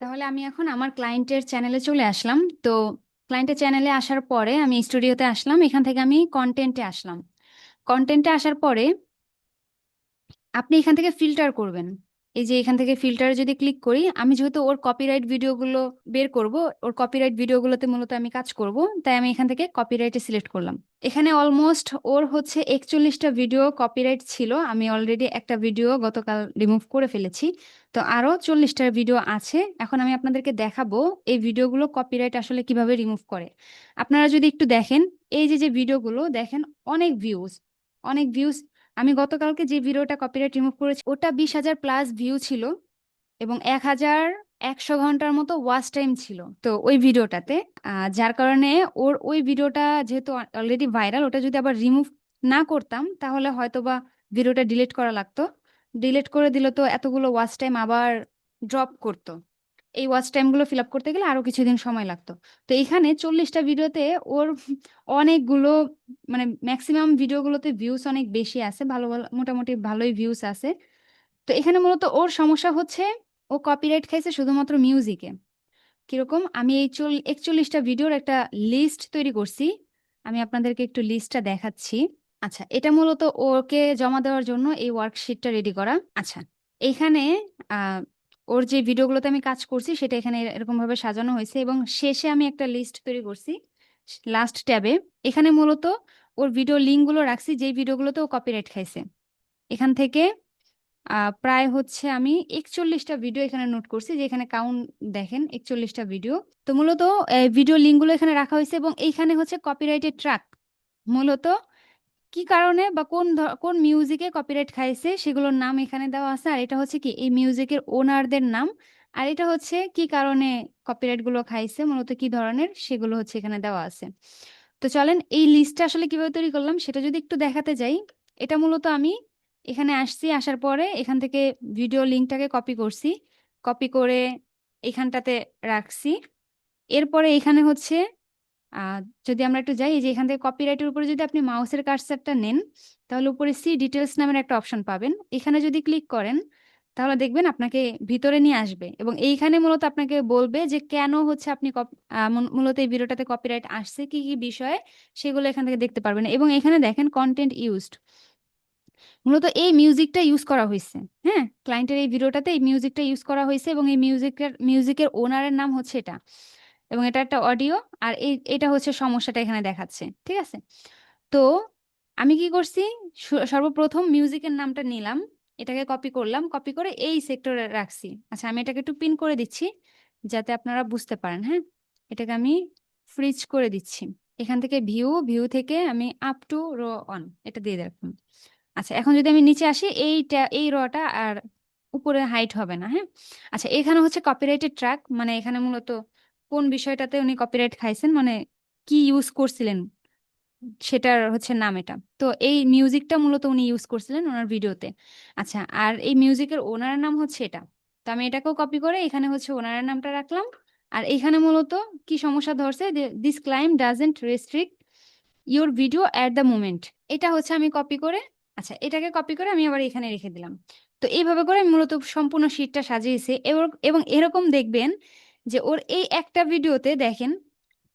তাহলে আমি এখন আমার ক্লায়েন্টের চ্যানেলে চলে আসলাম। তো ক্লায়েন্টের চ্যানেলে আসার পরে আমি স্টুডিওতে আসলাম, এখান থেকে আমি কন্টেন্টে আসলাম। কন্টেন্টে আসার পরে আপনি এখান থেকে ফিল্টার করবেন। এই যে এখান থেকে ফিল্টারে যদি ক্লিক করি, আমি যেহেতু ওর কপিরাইট ভিডিওগুলো বের করব, ওর কপিরাইট ভিডিওগুলোতে মূলত আমি কাজ করব, তাই আমি এখান থেকে কপিরাইটে সিলেক্ট করলাম। এখানে অলমোস্ট ওর হচ্ছে একচল্লিশটা ভিডিও কপিরাইট ছিল, আমি অলরেডি একটা ভিডিও গতকাল রিমুভ করে ফেলেছি, তো আরও চল্লিশটা ভিডিও আছে, এখন আমি আপনাদেরকে দেখাবো এই ভিডিওগুলো কপিরাইট আসলে কীভাবে রিমুভ করে। আপনারা যদি একটু দেখেন, এই যে যে ভিডিওগুলো দেখেন অনেক ভিউজ অনেক ভিউজ আমি গতকালকে যে ভিডিওটা কপিরাইট রিমুভ করেছি, ওটা বিশ হাজার প্লাস ভিউ ছিল এবং এক হাজার একশো ঘণ্টার মতো ওয়াচ টাইম ছিল। তো ওই ভিডিওটাতে যার কারণে ওর ওই ভিডিওটা যেহেতু অলরেডি ভাইরাল ওটা যদি আবার রিমুভ না করতাম, তাহলে হয়তো বা ভিডিওটা ডিলিট করা লাগতো। ডিলিট করে দিলে তো এতগুলো ওয়াচ টাইম আবার ড্রপ করতো। এই ওয়াচ টাইমগুলো ফিল আপ করতে গেলে আরও কিছুদিন সময় লাগতো। তো এখানে চল্লিশটা ভিডিওতে ওর অনেকগুলো মানে ম্যাক্সিমাম ভিডিওগুলোতে ভিউস অনেক বেশি আছে ভালো ভালো মোটামুটি ভালোই ভিউস আছে। তো এখানে মূলত ওর সমস্যা হচ্ছে ও কপিরাইট খাইছে শুধুমাত্র মিউজিকে কীরকম? আমি এই চল একচল্লিশটা ভিডিওর একটা লিস্ট তৈরি করছি। আমি আপনাদেরকে একটু লিস্টটা দেখাচ্ছি। আচ্ছা এটা মূলত ওকে জমা দেওয়ার জন্য এই ওয়ার্কশিটটা রেডি করা। আচ্ছা এইখানে আহ, ওর যে ভিডিওগুলোতে আমি কাজ করছি, সেটা এখানে এরকম ভাবে সাজানো হয়েছে এবং শেষে আমি একটা লিস্ট তৈরি করছি লাস্ট ট্যাবে এখানে মূলত ওর ভিডিও লিঙ্কগুলো রাখছি, যেই ভিডিওগুলোতে ও কপিরাইট খাইছে। এখান থেকে প্রায় হচ্ছে আমি একচল্লিশটা ভিডিও এখানে নোট করছি, যে এখানে কাউন্ট দেখেন, একচল্লিশটা ভিডিও তো মূলত ভিডিও লিঙ্কগুলো এখানে রাখা হয়েছে এবং এইখানে হচ্ছে কপিরাইটেড ট্র্যাক মূলত কি কারণে বা কোন কোন মিউজিকে কপিরাইট খাইছে, সেগুলোর নাম এখানে দেওয়া আছে, আর এটা হচ্ছে কি, এই মিউজিকের ওনারদের নাম, আর এটা হচ্ছে কি কারণে কপিরাইটগুলো খাইছে, মূলত কি ধরনের, সেগুলো হচ্ছে এখানে দেওয়া আছে। তো চলেন, এই লিস্টটা আসলে কীভাবে তৈরি করলাম, সেটা যদি একটু দেখাতে যাই, এটা মূলত আমি এখানে আসছি, আসার পরে এখান থেকে ভিডিও লিঙ্কটাকে কপি করছি কপি করে এখানটাতে রাখছি, এরপরে এখানে হচ্ছে যদি আমরা একটু যাই যে এখান থেকে কপিরাইটের উপরে যদি আপনি মাউসের কার্সারটা নেন, তাহলে উপরে সি ডিটেলস নামের একটা অপশন পাবেন। এখানে যদি ক্লিক করেন, তাহলে দেখবেন আপনাকে ভিতরে নিয়ে আসবে এবং এইখানে মূলত আপনাকে বলবে যে কেন হচ্ছে আপনি মূলত এই ভিডিওটাতে কপিরাইট আসছে, কি কি বিষয়ে সেগুলো এখান থেকে দেখতে পারবেন এবং এখানে দেখেন কন্টেন্ট ইউজড মূলত এই মিউজিকটা ইউজ করা হয়েছে হ্যাঁ? ক্লায়েন্টের এই ভিডিওটাতে এই মিউজিকটা ইউজ করা হয়েছে এবং এই মিউজিকের মিউজিকের ওনারের নাম হচ্ছে এটা। এবং এটা একটা অডিও আর এই, এটা হচ্ছে সমস্যাটা এখানে দেখাচ্ছে, ঠিক আছে? তো আমি কি করছি? সর্বপ্রথম মিউজিকের নামটা নিলাম, এটাকে কপি করলাম কপি করে এই সেক্টরে রাখছি। আচ্ছা আমি এটাকে একটু পিন করে দিচ্ছি, যাতে আপনারা বুঝতে পারেন হ্যাঁ? এটাকে আমি ফ্রিজ করে দিচ্ছি। এখান থেকে ভিউ ভিউ থেকে আমি আপ টু রো অন এটা দিয়ে রাখলাম। আচ্ছা এখন যদি আমি নিচে আসি, এইটা, এই রটা আর উপরে হাইট হবে না হ্যাঁ? আচ্ছা এখানে হচ্ছে কপিরাইটেড ট্র্যাক মানে এখানে মূলত কোন বিষয়টাতে উনি কপিরাইট খাইছেন? মানে কি ইউজ করছিলেন? সেটার হচ্ছে নাম এটা। তো এই মিউজিকটা মূলত উনি ইউজ করছিলেন ওনার ভিডিওতে আচ্ছা আর এই মিউজিকের ওনারের নাম হচ্ছে এটা। তো আমি এটাকেও কপি করে এখানে হচ্ছে ওনারের নামটা রাখলাম। আর এখানে মূলত কি সমস্যা ধরছে this claim doesn't restrict your video at the moment এটা হচ্ছে আমি কপি করে আচ্ছা এটাকে কপি করে আমি আবার এখানে রেখে দিলাম। তো এইভাবে করে মূলত সম্পূর্ণ শীটটা সাজিয়েছি। এবং এরকম দেখবেন যে ওর এই একটা ভিডিওতে দেখেন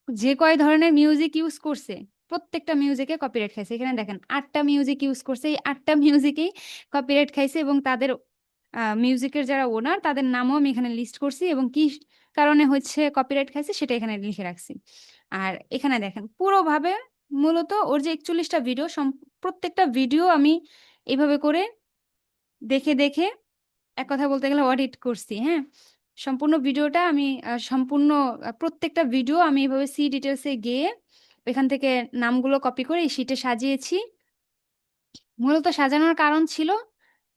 যে কয় ধরনের মিউজিক ইউজ করছে, প্রত্যেকটা মিউজিকে কপিরাইট খাইছে। এখানে দেখেন আটটা মিউজিক ইউজ করছে, এই আটটা মিউজিকেই কপিরাইট খাইছে এবং তাদের মিউজিকের যারা ওনার তাদের নামও আমি এখানে লিস্ট করছি এবং কি কারণে হচ্ছে কপিরাইট খাইছে সেটা এখানে লিখে রাখছি। আর এখানে দেখেন পুরোভাবে মূলত ওর যে একচল্লিশটা ভিডিও প্রত্যেকটা ভিডিও আমি এইভাবে করে দেখে দেখে এক কথা বলতে গেলে অডিট করছি হ্যাঁ? সম্পূর্ণ ভিডিওটা আমি সম্পূর্ণ প্রত্যেকটা ভিডিও আমি এভাবে সি ডিটেলসে গিয়ে এখান থেকে নামগুলো কপি করে এই শিটে সাজিয়েছি। মূলত সাজানোর কারণ ছিল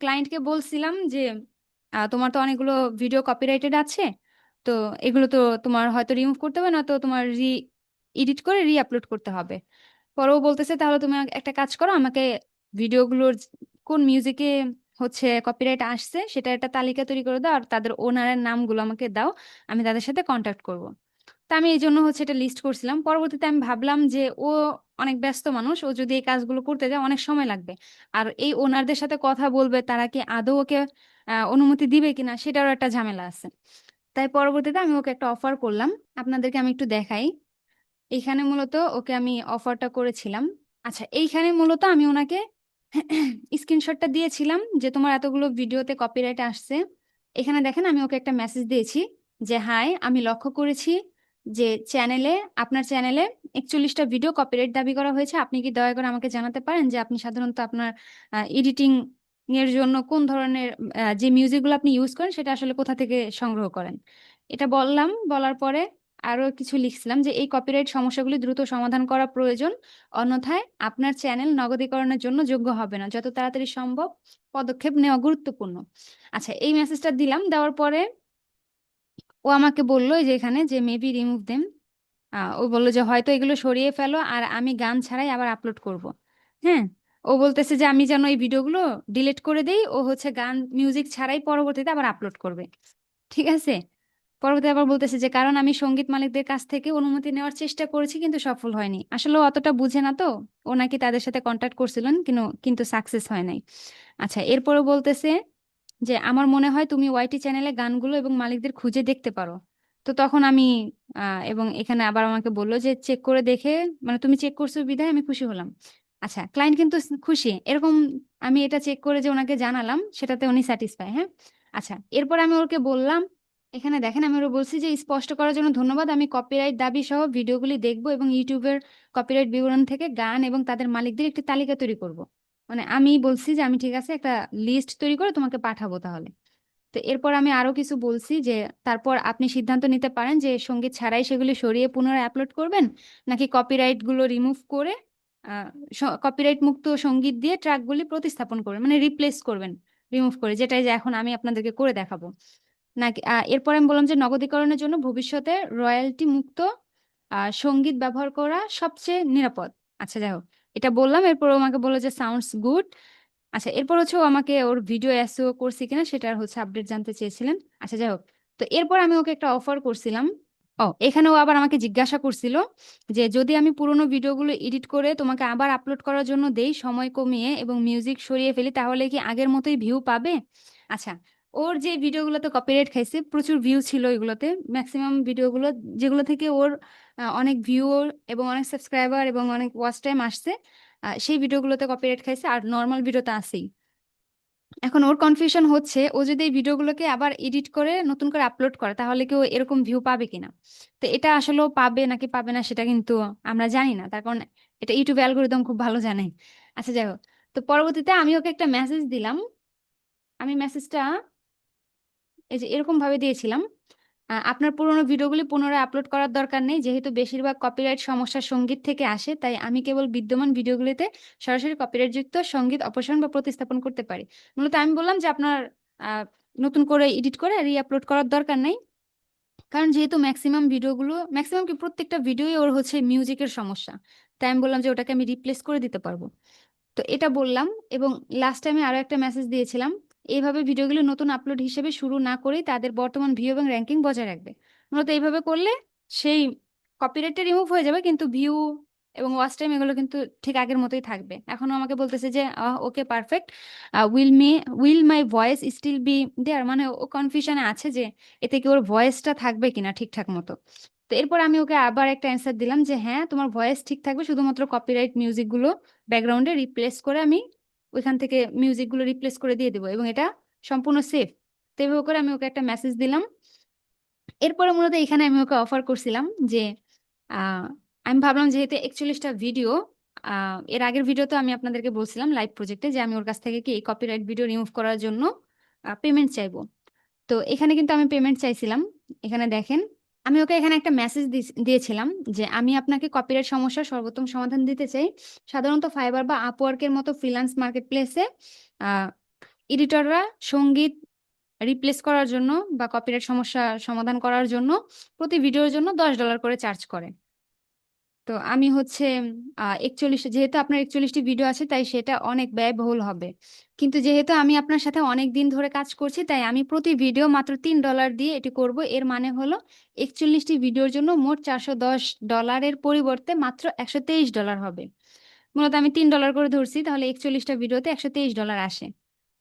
ক্লায়েন্টকে বলছিলাম যে তোমার তো অনেকগুলো ভিডিও কপিরাইটেড আছে, তো এগুলো তো তোমার হয়তো রিমুভ করতে হবে না তো তোমার রি এডিট করে রি আপলোড করতে হবে। পরেও বলতেছে, তাহলে তুমি একটা কাজ করো, আমাকে ভিডিওগুলোর কোন মিউজিকে হচ্ছে কপিরাইট আসছে, সেটা একটা তালিকা তৈরি করে দাও আর তাদের ওনারের নামগুলো আমাকে দাও, আমি তাদের সাথে কন্ট্যাক্ট করব। তা আমি এই জন্য হচ্ছে এটা লিস্ট করছিলাম। পরবর্তীতে আমি ভাবলাম যে ও অনেক ব্যস্ত মানুষ, ও যদি এই কাজগুলো করতে যায় অনেক সময় লাগবে। আর এই ওনারদের সাথে কথা বলবে, তারা কি আদৌ ওকে অনুমতি দিবে কিনা সেটারও একটা ঝামেলা আছে। তাই পরবর্তীতে আমি ওকে একটা অফার করলাম। আপনাদেরকে আমি একটু দেখাই। এইখানে মূলত ওকে আমি অফারটা করেছিলাম। আচ্ছা এইখানে মূলত আমি ওনাকে স্ক্রিনশটটা দিয়েছিলাম যে তোমার এতগুলো ভিডিওতে কপিরাইট আসছে। এখানে দেখেন আমি ওকে একটা মেসেজ দিয়েছি যে হাই আমি লক্ষ্য করেছি যে চ্যানেলে আপনার চ্যানেলে একচল্লিশটা ভিডিও কপিরাইট দাবি করা হয়েছে। আপনি কি দয়া করে আমাকে জানাতে পারেন যে আপনি সাধারণত আপনার এডিটিং এর জন্য কোন ধরনের যে মিউজিকগুলো আপনি ইউজ করেন সেটা আসলে কোথা থেকে সংগ্রহ করেন? এটা বললাম, বলার পরে আরও কিছু লিখছিলাম যে, এই কপিরাইট সমস্যাগুলি দ্রুত সমাধান করা প্রয়োজন। অন্যথায় আপনার চ্যানেল নগদীকরণের জন্য যোগ্য হবে না। যত তাড়াতাড়ি সম্ভব পদক্ষেপ নেওয়া গুরুত্বপূর্ণ। আচ্ছা এই মেসেজটা দিলাম। দেওয়ার পরে ও আমাকে বলল যে এখানে যে মেবি রিমুভ দেম ও বলল যে, হয়তো এগুলো সরিয়ে ফেলো আর আমি গান ছাড়াই আবার আপলোড করব। হ্যাঁ ও বলতেছে যে, আমি যেন এই ভিডিওগুলো ডিলিট করে দেই। ও হচ্ছে গান মিউজিক ছাড়াই পরবর্তীতে আবার আপলোড করবে। ঠিক আছে? পরবর্তীতে আবার বলতেছে যে, কারণ আমি সংগীত মালিকদের কাছ থেকে অনুমতি নেওয়ার চেষ্টা করেছি, কিন্তু সফল হয়নি। আসলে অতটা বুঝে না তো। ও নাকি তাদের সাথে কন্ট্যাক্ট করছিলেন কিন্তু কিন্তু সাকসেস হয় নাই। আচ্ছা এরপরে বলতেছে যে, আমার মনে হয় তুমি ওয়াইটি চ্যানেলে গানগুলো এবং মালিকদের খুঁজে দেখতে পারো। তো তখন আমি এবং এখানে আবার আমাকে বলল যে, চেক করে দেখে মানে তুমি চেক করছ বিধায় আমি খুশি হলাম। আচ্ছা ক্লায়েন্ট কিন্তু খুশি। এরকম আমি এটা চেক করে যে, ওনাকে জানালাম, সেটাতে উনি স্যাটিসফাই হ্যাঁ? আচ্ছা এরপর আমি ওকে বললাম এখানে দেখেন, আমি ওরা বলছি যে, স্পষ্ট করার জন্য ধন্যবাদ। আমি কপিরাইট দাবি সহ ভিডিওগুলি দেখব এবং ইউটিউবের কপিরাইট বিবরণ থেকে গান এবং তাদের মালিকদের একটি তালিকা তৈরি করব। মানে আমি বলছি যে, আমি ঠিক আছে, একটা লিস্ট তৈরি করে তোমাকে পাঠাবো তাহলে। তো এরপর আমি আরও কিছু বলছি যে, তারপর আপনি সিদ্ধান্ত নিতে পারেন যে, সংগীত ছাড়াই সেগুলি সরিয়ে পুনরায় আপলোড করবেন নাকি কপিরাইটগুলো রিমুভ করে কপিরাইট মুক্ত সংগীত দিয়ে ট্র্যাকগুলি প্রতিস্থাপন করবেন মানে রিপ্লেস করবেন রিমুভ করে, যেটাই যে এখন আমি আপনাদেরকে করে দেখাবো। নাকি এরপর আমি বললাম যে নগদীকরণের জন্য ভবিষ্যতে রয়্যালটি মুক্ত সংগীত ব্যবহার করা সবচেয়ে নিরাপদ। আচ্ছা যাই হোক, এটা বললাম, এরপর আমাকে বলল যে সাউন্ডস গুড আচ্ছা এরপর হচ্ছে আমাকে ওর ভিডিও এসও করছি কিনা সেটার হচ্ছে আপডেট জানতে চেয়েছিলেন। আচ্ছা যাই হোক, তো এরপর আমি ওকে একটা অফার করছিলাম। ও, এখানে ও আবার আমাকে জিজ্ঞাসা করছিল যে যদি আমি পুরোনো ভিডিওগুলো এডিট করে তোমাকে আবার আপলোড করার জন্য দেই সময় কমিয়ে এবং মিউজিক সরিয়ে ফেলি, তাহলে কি আগের মতোই ভিউ পাবে? আচ্ছা ওর যে ভিডিওগুলোতে কপিরাইট খাইছে, প্রচুর ভিউ ছিল এগুলোতে। ম্যাক্সিমাম ভিডিওগুলো, যেগুলো থেকে ওর অনেক ভিউ এবং অনেক সাবস্ক্রাইবার এবং অনেক ওয়াচ টাইম আসছে সেই ভিডিওগুলোতে কপিরাইট খাইছে আর নর্মাল ভিডিও তো আছেই। এখন ওর কনফিউশন হচ্ছে, ও যদি এই ভিডিওগুলোকে আবার এডিট করে, নতুন করে আপলোড করে, তাহলে কি ও এরকম ভিউ পাবে কিনা? তো এটা আসলে পাবে নাকি পাবে না, সেটা কিন্তু আমরা জানি না। তার কারণ এটা ইউটিউব অ্যালগোরিদম খুব ভালো জানে। আচ্ছা যাই হোক, তো পরবর্তীতে আমি ওকে একটা মেসেজ দিলাম। আমি মেসেজটা এই যে এরকম ভাবে দিয়েছিলাম। আপনার পুরোনো ভিডিওগুলি পুনরায় আপলোড করার দরকার নেই, যেহেতু বেশিরভাগ কপিরাইট সমস্যা সংগীত থেকে আসে, তাই আমি কেবল বিদ্যমান ভিডিওগুলিতে সরাসরি কপিরাইট যুক্ত সংগীত অপসারণ বা প্রতিস্থাপন করতে পারি। মূলত আমি বললাম যে আপনার নতুন করে এডিট করে রি আপলোড করার দরকার নেই। কারণ যেহেতু ম্যাক্সিমাম ভিডিওগুলো ম্যাক্সিমাম কি প্রত্যেকটা ভিডিওই ওর হচ্ছে মিউজিকের সমস্যা। তাই আমি বললাম যে ওটাকে আমি রিপ্লেস করে দিতে পারব। তো এটা বললাম এবং লাস্ট টাইমে আরও একটা মেসেজ দিয়েছিলাম এইভাবে ভিডিওগুলো নতুন আপলোড হিসেবে শুরু না করেই তাদের বর্তমান ভিউ এবং র্যাঙ্কিং বজায় রাখবে। মূলত এইভাবে করলে সেই কপিরাইটটা রিমুভ হয়ে যাবে, কিন্তু ভিউ এবং ওয়াচ টাইম এগুলো কিন্তু ঠিক আগের মতোই থাকবে। এখনও আমাকে বলতেছে যে okay perfect will me will my voice still be there মানে ও কনফিউশনে আছে যে, এতে কি ওর ভয়েসটা থাকবে কিনা ঠিকঠাক মতো। তো এরপর আমি ওকে আবার একটা অ্যান্সার দিলাম যে হ্যাঁ তোমার ভয়েস ঠিক থাকবে, শুধুমাত্র কপিরাইট মিউজিকগুলো ব্যাকগ্রাউন্ডে রিপ্লেস করে আমি ওইখান থেকে মিউজিকগুলো রিপ্লেস করে দিয়ে দেবো এবং এটা সম্পূর্ণ সেফ তো এভাবে করে আমি ওকে একটা মেসেজ দিলাম। এরপরে মূলত এখানে আমি ওকে অফার করছিলাম যে আমি ভাবলাম যেহেতু একচল্লিশটা ভিডিও এর আগের ভিডিও তো আমি আপনাদেরকে বলছিলাম লাইভ প্রজেক্টে যে আমি ওর কাছ থেকে কি এই কপিরাইট ভিডিও রিমুভ করার জন্য পেমেন্ট চাইব। তো এখানে কিন্তু আমি পেমেন্ট চাইছিলাম। এখানে দেখেন আমি ওকে এখানে একটা মেসেজ দিয়েছিলাম যে, আমি আপনাকে কপিরাইট সমস্যার সর্বোত্তম সমাধান দিতে চাই। সাধারণত ফাইবার বা আপওয়ার্কের মতো ফ্রিল্যান্স মার্কেট প্লেসে এডিটররা সংগীত রিপ্লেস করার জন্য বা কপিরাইট সমস্যা সমাধান করার জন্য প্রতি ভিডিওর জন্য দশ ডলার করে চার্জ করে। তো আমি হচ্ছে একচল্লিশ যেহেতু আপনার একচল্লিশটি ভিডিও আছে, তাই সেটা অনেক ব্যয়বহুল হবে। কিন্তু যেহেতু আমি আপনার সাথে অনেক দিন ধরে কাজ করছি, তাই আমি প্রতি ভিডিও মাত্র তিন ডলার দিয়ে এটি করব। এর মানে হলো, একচল্লিশটি ভিডিওর জন্য মোট চারশো দশ ডলারের পরিবর্তে মাত্র একশো তেইশ ডলার হবে। মূলত আমি তিন ডলার করে ধরছি, তাহলে একচল্লিশটা ভিডিওতে একশো তেইশ ডলার আসে।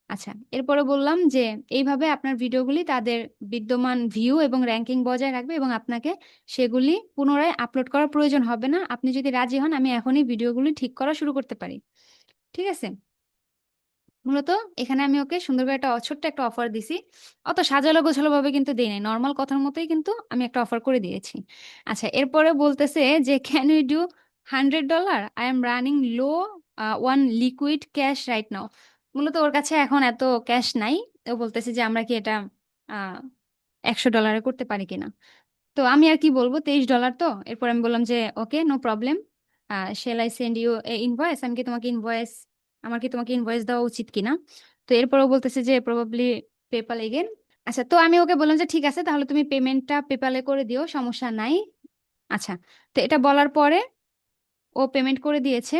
আচ্ছা এরপরে বললাম যে এইভাবে আপনার ভিডিওগুলি তাদের বিদ্যমান ভিউ এবং র্যাঙ্কিং বজায় রাখবে এবং আপনাকে সেগুলি পুনরায় আপলোড করার প্রয়োজন হবে না। আপনি যদি রাজি হন, আমি এখনই ভিডিওগুলি ঠিক করা শুরু করতে পারি। ঠিক আছে? মূলত এখানে আমি ওকে সুন্দর করে একটা ছোট্ট একটা অফার দিছি। অত সাজালো গোছালো ভাবে কিন্তু দেই নাই। নর্মাল কথার মতোই কিন্তু আমি একটা অফার করে দিয়েছি। আচ্ছা এরপরে বলতেছে যে can you do hundred dollar I am running low one liquid cash right now মূলত ওর কাছে এখন এত ক্যাশ নাই। ও বলতেছে যে, আমরা কি এটা একশো ডলারে করতে পারি কিনা তো আমি আর কি বলব, তেইশ ডলার তো। এরপর আমি বললাম যে, okay, no problem. Shall I send you invoice আমি কি তোমাকে ইনভয়েস আমার কি তোমাকে ইনভয়েস দেওয়া উচিত কিনা তো এরপরও বলতেছে যে প্রবাবলি পেপাল এগেন আচ্ছা তো আমি ওকে বললাম যে, ঠিক আছে, তাহলে তুমি পেমেন্টটা পেপালে করে দিও, সমস্যা নাই। আচ্ছা তো এটা বলার পরে ও পেমেন্ট করে দিয়েছে।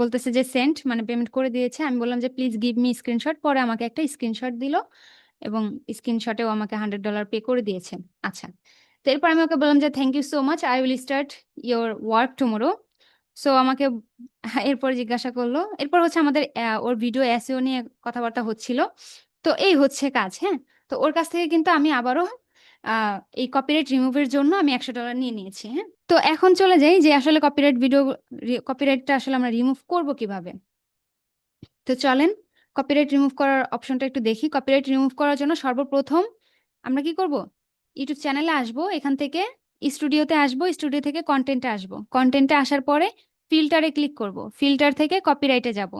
বলতেছে যে, সেন্ট মানে পেমেন্ট করে দিয়েছে। আমি বললাম যে প্লিজ গিভ মি স্ক্রিনশট পরে আমাকে একটা স্ক্রিনশট দিল এবং স্ক্রিনশটেও আমাকে হান্ড্রেড ডলার পে করে দিয়েছে। আচ্ছা তো এরপর আমি ওকে বললাম যে thank you so much I will start your work tomorrow so আমাকে এরপর জিজ্ঞাসা করল। এরপর হচ্ছে আমাদের ওর ভিডিও এসইও নিয়ে কথাবার্তা হচ্ছিল। তো এই হচ্ছে কাজ হ্যাঁ? তো ওর কাছ থেকে কিন্তু আমি আবারও এই কপিরাইট রিমুভের জন্য আমি একশো ডলার নিয়ে নিয়েছি হ্যাঁ? তো এখন চলে যাই যে আসলে কপিরাইট ভিডিও কপিরাইটটা আসলে আমরা রিমুভ করব কীভাবে? তো চলেন কপিরাইট রিমুভ করার অপশনটা একটু দেখি। কপিরাইট রিমুভ করার জন্য সর্বপ্রথম আমরা কি করব? ইউটিউব চ্যানেলে আসব, এখান থেকে স্টুডিওতে আসব স্টুডিও থেকে কন্টেন্টে আসব। কন্টেন্টে আসার পরে ফিল্টারে ক্লিক করব। ফিল্টার থেকে কপিরাইটে যাব।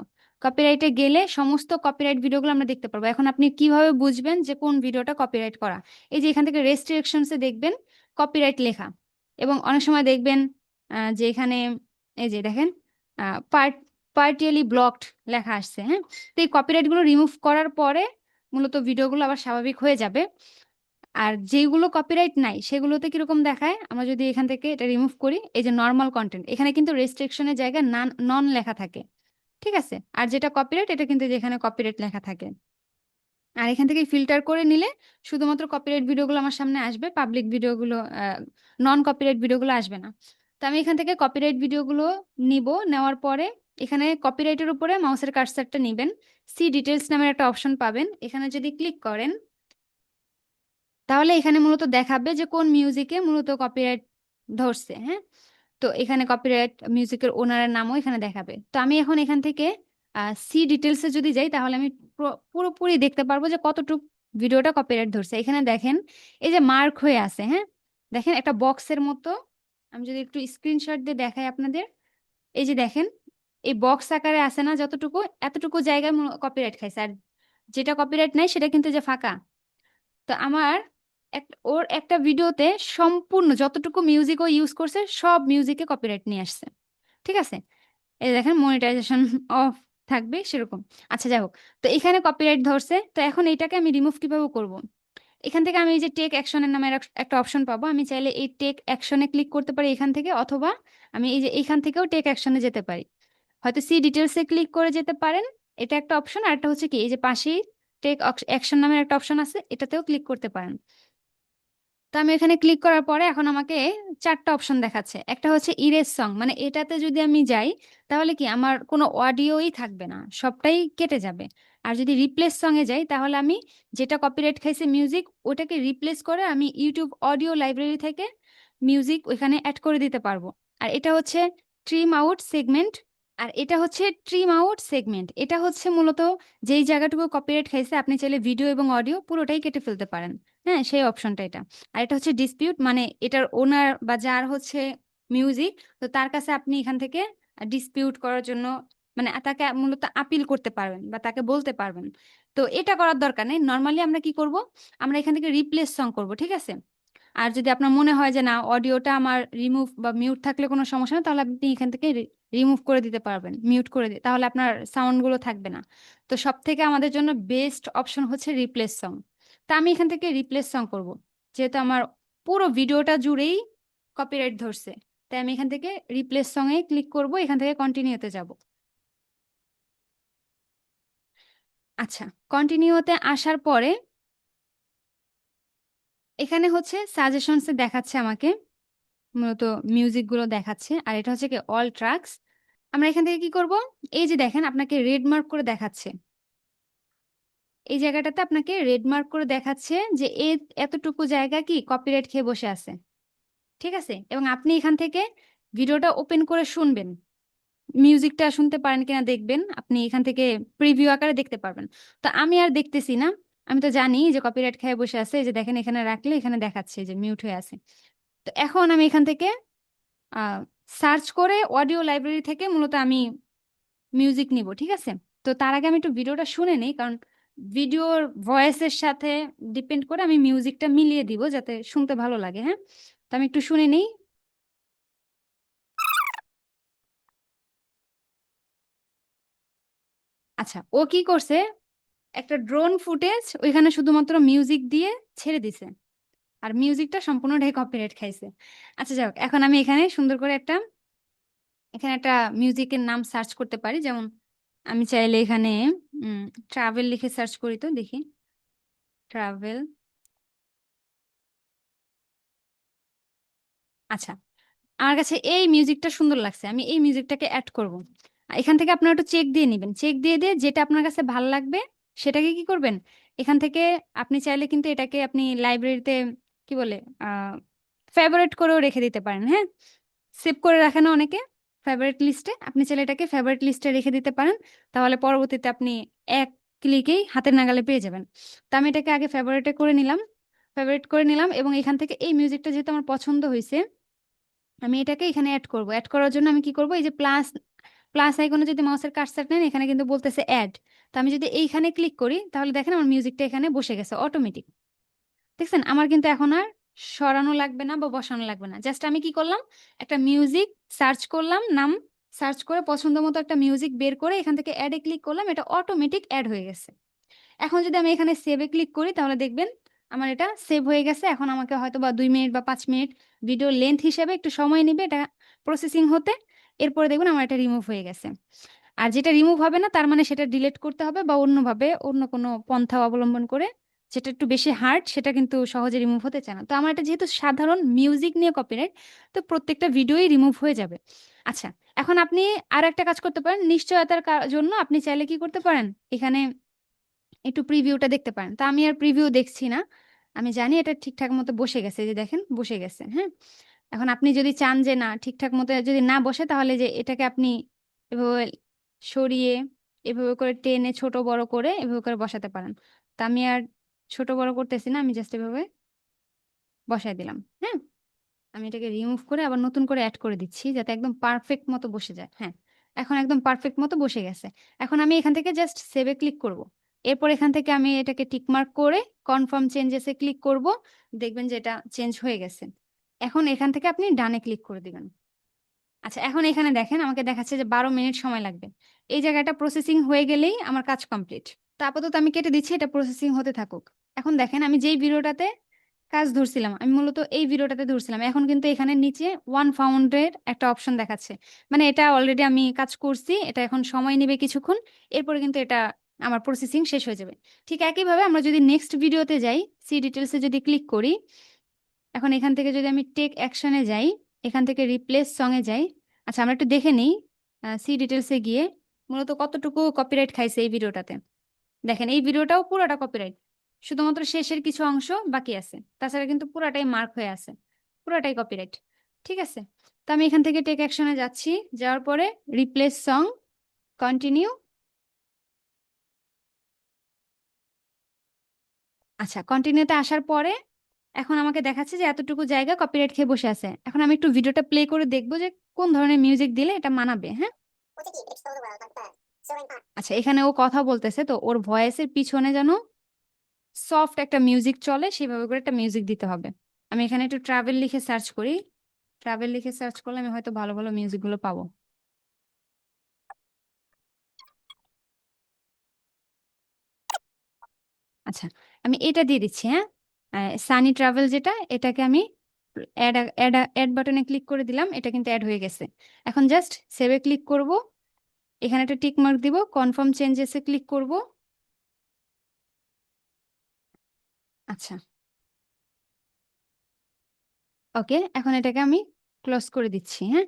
কপিরাইটে গেলে সমস্ত কপিরাইট ভিডিওগুলো আমরা দেখতে পারব। এখন আপনি কীভাবে বুঝবেন যে কোন ভিডিওটা কপিরাইট করা? এই যে এখান থেকে রেস্ট্রিকশনসে দেখবেন কপিরাইট লেখা। এবং অনেক সময় দেখবেন যে এখানে, এই যে দেখেন পার্ট, পার্টিয়ালি ব্লকড লেখা আসছে হ্যাঁ? তো এই কপিরাইটগুলো রিমুভ করার পরে মূলত ভিডিওগুলো আবার স্বাভাবিক হয়ে যাবে। আর যেগুলো কপিরাইট নাই, সেগুলোতে কীরকম দেখায়? আমরা যদি এখান থেকে এটা রিমুভ করি, এই যে নর্মাল কন্টেন্ট এখানে কিন্তু রেস্ট্রিকশনের জায়গায় নান নন লেখা থাকে, ঠিক আছে? আর যেটা কপিরাইট এটা কিন্তু যেখানে কপিরাইট লেখা থাকে। আর এখান থেকে ফিল্টার করে নিলে শুধুমাত্র কপিরাইট ভিডিওগুলো আমার সামনে আসবে পাবলিক ভিডিওগুলো নন কপিরাইট ভিডিওগুলো আসবে না। তো আমি এখান থেকে কপিরাইট ভিডিওগুলো নিব, নেওয়ার পরে এখানে কপিরাইটের উপরে মাউসের কার্সারটা নেবেন। সি ডিটেলস নামের একটা অপশন পাবেন। এখানে যদি ক্লিক করেন, তাহলে এখানে মূলত দেখাবে যে কোন মিউজিকে মূলত কপিরাইট ধরছে হ্যাঁ? তো এখানে কপিরাইট মিউজিকের ওনারের নামও এখানে দেখাবে। তো আমি এখন এখান থেকে সি ডিটেলসে যদি যাই, তাহলে আমি পুরোপুরি দেখতে পারব যে কতটুকু ভিডিওটা কপিরাইট ধরছে। এখানে দেখেন, এই যে মার্ক হয়ে আছে হ্যাঁ? দেখেন, একটা বক্সের মতো। আমি যদি একটু স্ক্রিনশট দিয়ে দেখাই আপনাদের। এই যে দেখেন, এই বক্স আকারে আছে না যতটুকু, এতটুকু জায়গায় কপিরাইট খাইছে। আর যেটা কপিরাইট নাই, সেটা কিন্তু যে ফাঁকা। তো আমার ওর একটা ভিডিওতে সম্পূর্ণ যতটুকু মিউজিক ও ইউজ করছে, সব মিউজিকে কপিরাইট নিয়ে আসছে। ঠিক আছে? এই দেখেন মনিটাইজেশন অফ থাকবে সেরকম। আচ্ছা যাই হোক। তো এখানে কপিরাইট ধরছে। তো এখন এইটাকে আমি রিমুভ কীভাবে করব? এখান থেকে আমি এই যে টেক অ্যাকশনের নামে একটা অপশন পাবো। আমি চাইলে এই টেক অ্যাকশনে ক্লিক করতে পারি এখান থেকে, অথবা আমি এই যে এখান থেকেও টেক অ্যাকশনে যেতে পারি। হয়তো সি ডিটেলসে ক্লিক করে যেতে পারেন। এটা একটা অপশন আর একটা হচ্ছে কি, এই যে পাশেই টেক অ্যাকশন নামের একটা অপশন আছে, এটাতেও ক্লিক করতে পারেন। তো আমি এখানে ক্লিক করার পরে এখন আমাকে চারটা অপশন দেখাচ্ছে। একটা হচ্ছে ইরেজ সং মানে এটাতে যদি আমি যাই, তাহলে কি আমার কোনো অডিওই থাকবে না, সবটাই কেটে যাবে। আর যদি রিপ্লেস সঙ্গে যাই, তাহলে আমি যেটা কপিরাইট খাইছে মিউজিক ওটাকে রিপ্লেস করে আমি ইউটিউব অডিও লাইব্রেরি থেকে মিউজিক ওইখানে অ্যাড করে দিতে পারব। আর এটা হচ্ছে ট্রিম আউট সেগমেন্ট আর এটা হচ্ছে ট্রিম আউট সেগমেন্ট এটা হচ্ছে মূলত যেই জায়গাটুকু কপিরাইট খাইছে, আপনি চাইলে ভিডিও এবং অডিও পুরোটাই কেটে ফেলতে পারেন। হ্যাঁ সেই অপশনটা এটা। আর এটা হচ্ছে ডিসপিউট মানে এটার ওনার বা যার হচ্ছে মিউজিক তো তার কাছে আপনি এখান থেকে ডিসপিউট করার জন্য মানে তাকে মূলত আপিল করতে পারবেন বা তাকে বলতে পারবেন। তো এটা করার দরকার নেই। নর্মালি আমরা কি করব? আমরা এখান থেকে রিপ্লেস সং করব, ঠিক আছে? আর যদি আপনার মনে হয় যে না অডিওটা আমার রিমুভ বা মিউট থাকলে কোনো সমস্যা না তাহলে আপনি এখান থেকে রিমুভ করে দিতে পারবেন মিউট করে দিতে তাহলে আপনার সাউন্ডগুলো থাকবে না। তো সব থেকে আমাদের জন্য বেস্ট অপশন হচ্ছে রিপ্লেস সং তা আমি এখান থেকে রিপ্লেস সং করব। যেহেতু আমার পুরো ভিডিওটা জুড়েই কপিরাইট ধরছে, তাই আমি এখান থেকে রিপ্লেস সং এ ক্লিক করব, এখান থেকে কন্টিনিউতে যাব। আচ্ছা কন্টিনিউতে আসার পরে এখানে হচ্ছে সাজেশনসে দেখাচ্ছে আমাকে, মূলত মিউজিকগুলো দেখাচ্ছে, আর এটা হচ্ছে কি অল ট্র্যাকস আমরা এখান থেকে কি করব? এই যে দেখেন, আপনাকে রেড মার্ক করে দেখাচ্ছে। এই জায়গাটাতে আপনাকে রেড মার্ক করে দেখাচ্ছে যে এ এতটুকু জায়গা কি কপিরাইট খেয়ে বসে আছে। ঠিক আছে? এবং আপনি এখান থেকে ভিডিওটা ওপেন করে শুনবেন। মিউজিকটা শুনতে পারেন কিনা দেখবেন। আপনি এখান থেকে প্রিভিউ আকারে দেখতে পারবেন। তো আমি আর দেখতেছি না। আমি তো জানি যে কপিরাইট খেয়ে বসে আছে। যে দেখেন এখানে রাখলে এখানে দেখাচ্ছে যে মিউট হয়ে আছে। তো এখন আমি এখান থেকে সার্চ করে অডিও লাইব্রেরি থেকে মূলত আমি মিউজিক নিব। ঠিক আছে? তো তার আগে আমি একটু ভিডিওটা শুনে নিই কারণ ভিডিওর ভয়েসের সাথে ডিপেন্ড করে আমি মিউজিকটা মিলিয়ে দিব যাতে শুনতে ভালো লাগে হ্যাঁ? তো আমি একটু শুনে নিই। আচ্ছা ও কি করছে? একটা ড্রোন ফুটেজ ওইখানে শুধুমাত্র মিউজিক দিয়ে ছেড়ে দিছে আর মিউজিকটা সম্পূর্ণ সম্পূর্ণটাই কপিরাইট খাইছে। আচ্ছা যাক এখন আমি এখানে সুন্দর করে একটা, এখানে একটা মিউজিকের নাম সার্চ করতে পারি, যেমন আমি চাইলে এখানে ট্রাভেল লিখে সার্চ করি তো, দেখি। ট্রাভেল আচ্ছা আমার কাছে এই মিউজিকটা সুন্দর লাগছে, আমি এই মিউজিকটাকে অ্যাড করব। এখান থেকে আপনারা একটু চেক দিয়ে নেবেন। চেক দিয়ে দিয়ে যেটা আপনার কাছে ভালো লাগবে, সেটাকে কি করবেন? এখান থেকে আপনি চাইলে কিন্তু এটাকে আপনি লাইব্রেরিতে কি বলে ফেভারিট করেও রেখে দিতে পারেন হ্যাঁ? সেভ করে রাখেন অনেকে? ফেভারিট লিস্টে আপনি চাইলে এটাকে ফেভারিট লিস্টে রেখে দিতে পারেন। তাহলে পরবর্তীতে আপনি এক ক্লিকেই হাতের নাগালে পেয়ে যাবেন। তো আমি এটাকে আগে ফেভারিটে করে নিলাম। ফেভারিট করে নিলাম এবং এখান থেকে এই মিউজিকটা যেহেতু আমার পছন্দ হয়েছে, আমি এটাকে এখানে অ্যাড করব। অ্যাড করার জন্য আমি কি করব? এই যে প্লাস প্লাস আইকনে যদি মাউসের কার্সার নেন, এখানে কিন্তু বলতেছে অ্যাড তো আমি যদি এইখানে ক্লিক করি, তাহলে দেখেন আমার মিউজিকটা এখানে বসে গেছে অটোমেটিক দেখছেন? আমার কিন্তু এখন আর সরানো লাগবে না বা বসানো লাগবে না। জাস্ট আমি কি করলাম? একটা মিউজিক সার্চ করলাম, নাম সার্চ করে পছন্দ মতো একটা মিউজিক বের করে এখান থেকে অ্যাডে ক্লিক করলাম, এটা অটোমেটিক অ্যাড হয়ে গেছে। এখন যদি আমি এখানে সেভে ক্লিক করি, তাহলে দেখবেন আমার এটা সেভ হয়ে গেছে। এখন আমাকে হয়তো বা দুই মিনিট বা পাঁচ মিনিট ভিডিও লেন্থ হিসেবে একটু সময় নেবে এটা প্রসেসিং হতে। এরপরে দেখবেন আমার এটা রিমুভ হয়ে গেছে। আর যেটা রিমুভ হবে না, তার মানে সেটা ডিলিট করতে হবে বা অন্যভাবে অন্য কোনো পন্থা অবলম্বন করে যেটা একটু বেশি হার্ড সেটা কিন্তু সহজে রিমুভ হতে চায় না। তো আমার এটা যেহেতু সাধারণ মিউজিক নিয়ে কপিরাইট তো প্রত্যেকটা ভিডিওই রিমুভ হয়ে যাবে। আচ্ছা এখন আপনি আর একটা কাজ করতে পারেন। নিশ্চয়তার জন্য আপনি চাইলে কি করতে পারেন? এখানে একটু প্রিভিউটা দেখতে পারেন। তা আমি আর প্রিভিউ দেখছি না। আমি জানি এটা ঠিকঠাক মতো বসে গেছে যে দেখেন, বসে গেছে হ্যাঁ? এখন আপনি যদি চান যে না, ঠিকঠাক মতো যদি না বসে, তাহলে যে এটাকে আপনি এভাবে সরিয়ে, এভাবে করে টেনে ছোট বড় করে এভাবে করে বসাতে পারেন। তা আমি আর ছোট বড় করতেছি না, আমি জাস্ট এভাবে বসাই দিলাম হ্যাঁ? আমি এটাকে রিমুভ করে আবার নতুন করে অ্যাড করে দিচ্ছি যাতে একদম পারফেক্ট মতো বসে যায় হ্যাঁ? এখন একদম পারফেক্ট মতো বসে গেছে। এখন আমি এখান থেকে জাস্ট সেভে ক্লিক করব। এরপর এখান থেকে আমি এটাকে টিকমার্ক করে কনফার্ম চেঞ্জেসে ক্লিক করব, দেখবেন যে এটা চেঞ্জ হয়ে গেছে। এখন এখান থেকে আপনি ডানে ক্লিক করে দিবেন। আচ্ছা এখন এখানে দেখেন, আমাকে দেখাচ্ছে যে বারো মিনিট সময় লাগবে। এই জায়গাটা প্রসেসিং হয়ে গেলেই আমার কাজ কমপ্লিট তা আপাতত আমি কেটে দিচ্ছি, এটা প্রসেসিং হতে থাকুক। এখন দেখেন আমি যেই ভিডিওটাতে কাজ ধরছিলাম, আমি মূলত এই ভিডিওটাতে ধরছিলাম, এখন কিন্তু এখানে নিচে ওয়ান ফাউন্ডের একটা অপশন দেখাচ্ছে। মানে এটা অলরেডি আমি কাজ করছি, এটা এখন সময় নেবে কিছুক্ষণ, এরপরে কিন্তু এটা আমার প্রসেসিং শেষ হয়ে যাবে। ঠিক একইভাবে আমরা যদি নেক্সট ভিডিওতে যাই সি ডিটেলসে যদি ক্লিক করি, এখন এখান থেকে যদি আমি টেক অ্যাকশনে যাই, এখান থেকে রিপ্লেস সঙ্গে যাই আচ্ছা আমরা একটু দেখে নিই সি ডিটেলসে গিয়ে মূলত কতটুকু কপিরাইট খাইছে এই ভিডিওটাতে। দেখেন এই ভিডিওটাও পুরোটা কপিরাইট শুধুমাত্র শেষের কিছু অংশ বাকি আছে। তাছাড়া কিন্তু পুরাটাই মার্ক হয়ে আছে। পুরাটাই কপিরাইট ঠিক আছে? তো আমি এখান থেকে টেক অ্যাকশনে যাচ্ছি। যাওয়ার পরে রিপ্লেস সং কন্টিনিউ আচ্ছা কন্টিনিউতে আসার পরে এখন আমাকে দেখাচ্ছে যে এতটুকু জায়গা কপিরাইট খেয়ে বসে আছে। এখন আমি একটু ভিডিওটা প্লে করে দেখব যে কোন ধরনের মিউজিক দিলে এটা মানাবে হ্যাঁ? আচ্ছা এখানে ও কথা বলতেছে তো ওর ভয়েসের পিছনে যেন সফট একটা মিউজিক চলে সেভাবে করে একটা মিউজিক দিতে হবে। আমি এখানে একটু ট্রাভেল লিখে সার্চ করি। ট্রাভেল লিখে সার্চ করলে আমি হয়তো ভালো ভালো মিউজিকগুলো পাবো। আচ্ছা আমি এটা দিয়ে দিচ্ছি হ্যাঁ? সানি ট্রাভেল যেটা, এটাকে আমি অ্যাড অ্যাড অ্যাড বাটনে ক্লিক করে দিলাম, এটা কিন্তু অ্যাড হয়ে গেছে। এখন জাস্ট সেভে ক্লিক করব। এখানে একটা টিক মার্ক দিব কনফার্ম চেঞ্জেসে ক্লিক করব। আচ্ছা। ওকে, এখন এটাকে আমি ক্লোজ করে দিচ্ছি হ্যাঁ?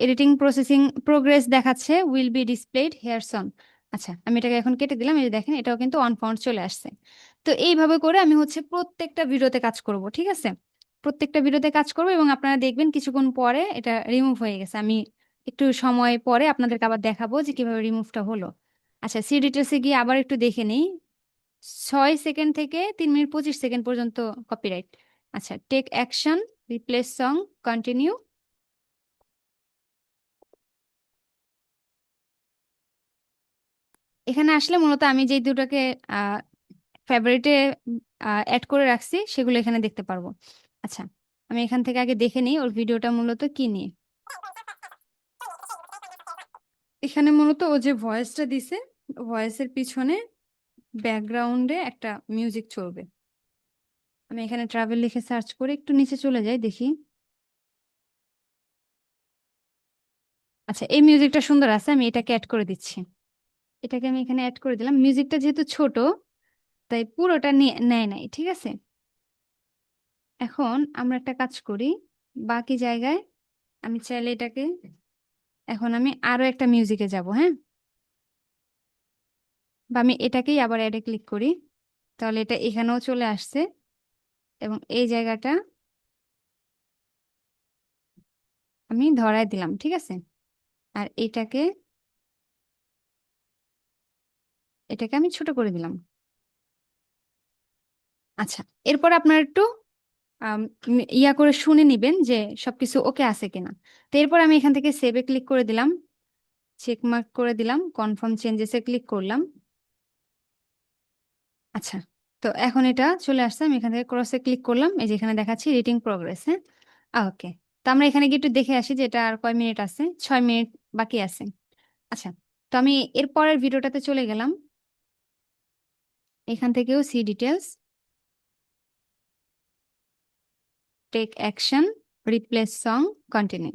এডিটিং, প্রসেসিং, প্রোগ্রেস দেখাচ্ছে, will be displayed here soon আচ্ছা আমি এটাকে এখন কেটে দিলাম, এই যে দেখেন, এটাও কিন্তু অন ফাউন্ড চলে আসছে। তো এইভাবে করে আমি হচ্ছে প্রত্যেকটা ভিডিওতে কাজ করব, ঠিক আছে? প্রত্যেকটা ভিডিওতে কাজ করব এবং আপনারা দেখবেন কিছুক্ষণ পরে এটা রিমুভ হয়ে গেছে। আমি একটু সময় পরে আপনাদেরকে আবার দেখাবো যে কীভাবে রিমুভটা হলো। আচ্ছা সি ডিটেলসে গিয়ে আবার একটু দেখে নিই। ছয় সেকেন্ড থেকে তিন মিনিট পঁচিশ সেকেন্ড পর্যন্ত কপিরাইট আচ্ছা take action replace song continue এখানে আসলে মূলত আমি যে দুটাকে ফেভারিটে অ্যাড করে রাখছি, সেগুলো এখানে দেখতে পারব। আচ্ছা আমি এখান থেকে আগে দেখে নিই ওর ভিডিওটা মূলত কি নিয়ে। এখানে মূলত ও যে ভয়েসটা দিছে ভয়েসের পিছনে ব্যাকগ্রাউন্ডে একটা মিউজিক চলবে। আমি এখানে ট্রাভেল লিখে সার্চ করে একটু নিচে চলে যাই, দেখি। আচ্ছা এই মিউজিকটা সুন্দর আছে, আমি এটাকে অ্যাড করে দিচ্ছি। এটাকে আমি এখানে অ্যাড করে দিলাম। মিউজিকটা যেহেতু ছোট, তাই পুরোটা নিয়ে নাই, ঠিক আছে? এখন আমরা একটা কাজ করি, বাকি জায়গায় আমি চাইলে এটাকে, এখন আমি আরও একটা মিউজিকে যাব হ্যাঁ? বা আমি এটাকেই আবার অ্যাডে ক্লিক করি। তাহলে এটা এখানেও চলে আসছে। এবং এই জায়গাটা আমি ধরায় দিলাম, ঠিক আছে? আর এটাকে এটাকে আমি ছোট করে দিলাম। আচ্ছা এরপর আপনার একটু ইয়া করে শুনে নিবেন যে সবকিছু ওকে আছে কিনা। তো এরপর আমি এখান থেকে সেভে ক্লিক করে দিলাম। চেক মার্ক করে দিলাম। কনফার্ম চেঞ্জেসে ক্লিক করলাম। আচ্ছা তো এখন এটা চলে আসছে আমি এখান থেকে ক্রসে ক্লিক করলাম, এই যে এখানে দেখাচ্ছি রিডিং প্রোগ্রেস হ্যাঁ? ওকে তো আমরা এখানে গিয়ে একটু দেখে আসি যে এটা আর কয় মিনিট আছে? ছয় মিনিট বাকি আছে। আচ্ছা তো আমি এর পরের ভিডিওটাতে চলে গেলাম। এখান থেকেও see details take action replace song continue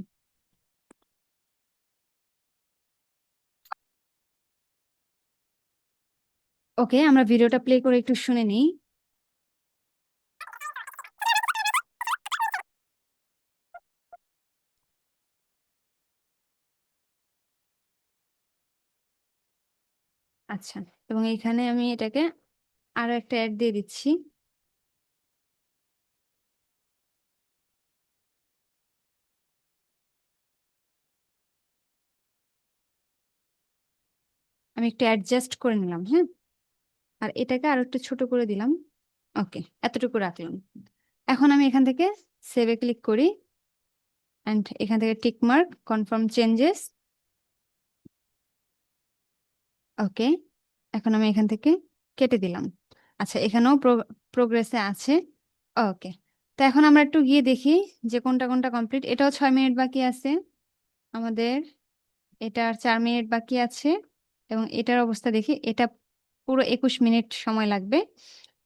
okay, আমরা ভিডিওটা প্লে করে একটু শুনে নিই। আচ্ছা এবং এখানে আমি এটাকে আরও একটা অ্যাড দিয়ে দিচ্ছি। আমি একটু অ্যাডজাস্ট করে নিলাম হ্যাঁ? আর এটাকে আরও একটু ছোট করে দিলাম। ওকে, এতটুকু রাখলাম। এখন আমি এখান থেকে সেভে ক্লিক করি অ্যান্ড এখান থেকে tick mark confirm changes okay, এখন আমি এখান থেকে কেটে দিলাম। আচ্ছা এখানেও প্রোগ্রেসে আছে। ওকে, তো এখন আমরা একটু গিয়ে দেখি যে কোনটা কোনটা কমপ্লিট এটাও ছয় মিনিট বাকি আছে। আমাদের এটার চার মিনিট বাকি আছে এবং এটার অবস্থা দেখি। এটা পুরো একুশ মিনিট সময় লাগবে।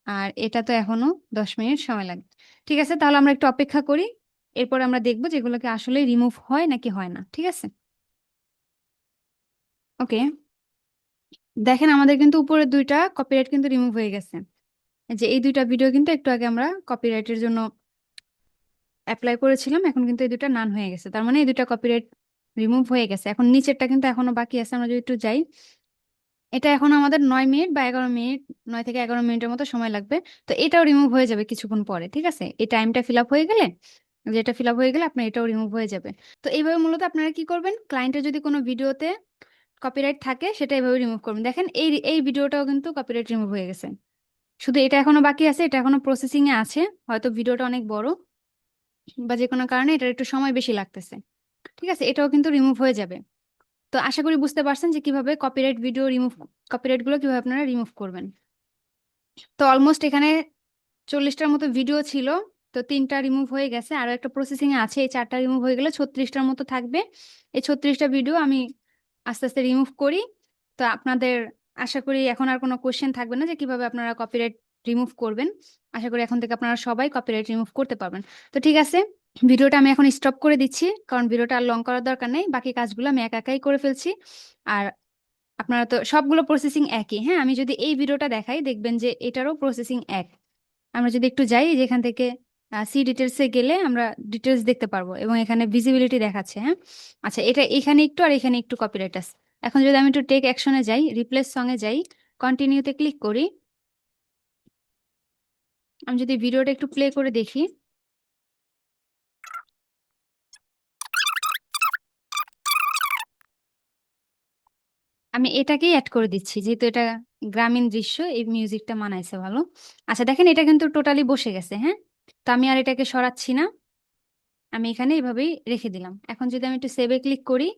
আর এটা তো এখনও দশ মিনিট সময় লাগবে। ঠিক আছে, তাহলে আমরা একটু অপেক্ষা করি। এরপর আমরা দেখব যেগুলোকে আসলে রিমুভ হয় নাকি হয় না। ঠিক আছে? ওকে দেখেন, আমাদের কিন্তু উপরের দুইটা কপিরাইট কিন্তু রিমুভ হয়ে গেছে। যে এই দুইটা ভিডিও কিন্তু একটু আগে আমরা কপিরাইটের জন্য অ্যাপ্লাই করেছিলাম, এখন কিন্তু এই দুইটা নান হয়ে গেছে। তার মানে এই দুইটা কপিরাইট রিমুভ হয়ে গেছে। এখন নিচেরটা কিন্তু এখনও বাকি আছে। আমরা যদি একটু যাই এটা এখন আমাদের নয় মিনিট বা এগারো মিনিট, নয় থেকে এগারো মিনিটের মতো সময় লাগবে। তো এটাও রিমুভ হয়ে যাবে কিছুক্ষণ পরে, ঠিক আছে? এই টাইমটা ফিল আপ হয়ে গেলে, যেটা ফিল আপ হয়ে গেলে আপনার এটাও রিমুভ হয়ে যাবে। তো এইভাবে মূলত আপনারা কি করবেন? ক্লায়েন্টের যদি কোনো ভিডিওতে কপিরাইট থাকে, সেটা এইভাবে রিমুভ করবেন। দেখেন, এই এই ভিডিওটাও কিন্তু কপিরাইট রিমুভ হয়ে গেছে। শুধু এটা এখনও বাকি আছে, এটা এখনও প্রসেসিং এ আছে। হয়তো ভিডিওটা অনেক বড় বা যে কোনো কারণে এটার একটু সময় বেশি লাগতেছে। ঠিক আছে? এটাও কিন্তু রিমুভ হয়ে যাবে। তো আশা করি বুঝতে পারছেন যে কীভাবে কপিরাইট ভিডিও রিমুভ কপিরাইটগুলো কীভাবে আপনারা রিমুভ করবেন। তো অলমোস্ট এখানে চল্লিশটার মতো ভিডিও ছিল, তো তিনটা রিমুভ হয়ে গেছে। আরও একটা প্রসেসিং আছে, এই চারটা রিমুভ হয়ে গেলে ছত্রিশটার মতো থাকবে। এই ছত্রিশটা ভিডিও আমি আস্তে আস্তে রিমুভ করি। তো আপনাদের আশা করি এখন আর কোনো কোয়েশ্চেন থাকবে না যে কীভাবে আপনারা কপিরাইট রিমুভ করবেন। আশা করি এখন থেকে আপনারা সবাই কপিরাইট রিমুভ করতে পারবেন। তো ঠিক আছে ভিডিওটা আমি এখন স্টপ করে দিচ্ছি, কারণ ভিডিওটা আর লং করার দরকার নেই। বাকি কাজগুলো আমি একা একাই করে ফেলছি। আর আপনারা তো সবগুলো প্রসেসিং একই। হ্যাঁ আমি যদি এই ভিডিওটা দেখাই, দেখবেন যে এটারও প্রসেসিং এক। আমরা যদি একটু যাই, যেখান থেকে সি ডিটেলসে গেলে আমরা ডিটেলস দেখতে পারব এবং এখানে ভিজিবিলিটি দেখাচ্ছে হ্যাঁ? আচ্ছা এটা এখানে একটু আর এখানে একটু কপিরাইট এখন যদি আমি একটু টেক অ্যাকশনে যাই রিপ্লেস সঙ্গে যাই কন্টিনিউতে ক্লিক করি, আমি যদি ভিডিওটা একটু প্লে করে দেখি আমি এটাকেই অ্যাড করে দিচ্ছি, যেহেতু এটা গ্রামীণ দৃশ্য, এই মিউজিকটা মানাইছে ভালো। আচ্ছা দেখেন এটা কিন্তু টোটালি বসে গেছে হ্যাঁ? তো আমি আর এটাকে সরাচ্ছি না। আমি এখানে এভাবেই রেখে দিলাম। এখন যদি আমি একটু সেভে ক্লিক করি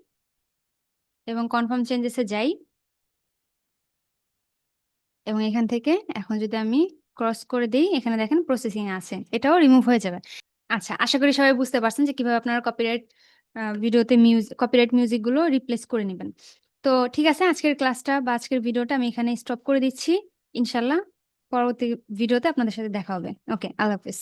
এবং কনফার্ম চেঞ্জেসে যাই এবং এখান থেকে এখন যদি আমি ক্রস করে দিই, এখানে দেখেন প্রসেসিং আছে। এটাও রিমুভ হয়ে যাবে। আচ্ছা আশা করি সবাই বুঝতে পারছেন যে কীভাবে আপনারা কপিরাইট ভিডিওতে মিউজিক কপিরাইট মিউজিকগুলো রিপ্লেস করে নেবেন। তো ঠিক আছে, আজকের ক্লাসটা বা আজকের ভিডিওটা আমি এখানে স্টপ করে দিচ্ছি। ইনশাল্লাহ পরবর্তী ভিডিওতে আপনাদের সাথে দেখা হবে। ওকে, আল্লাহ হাফিজ।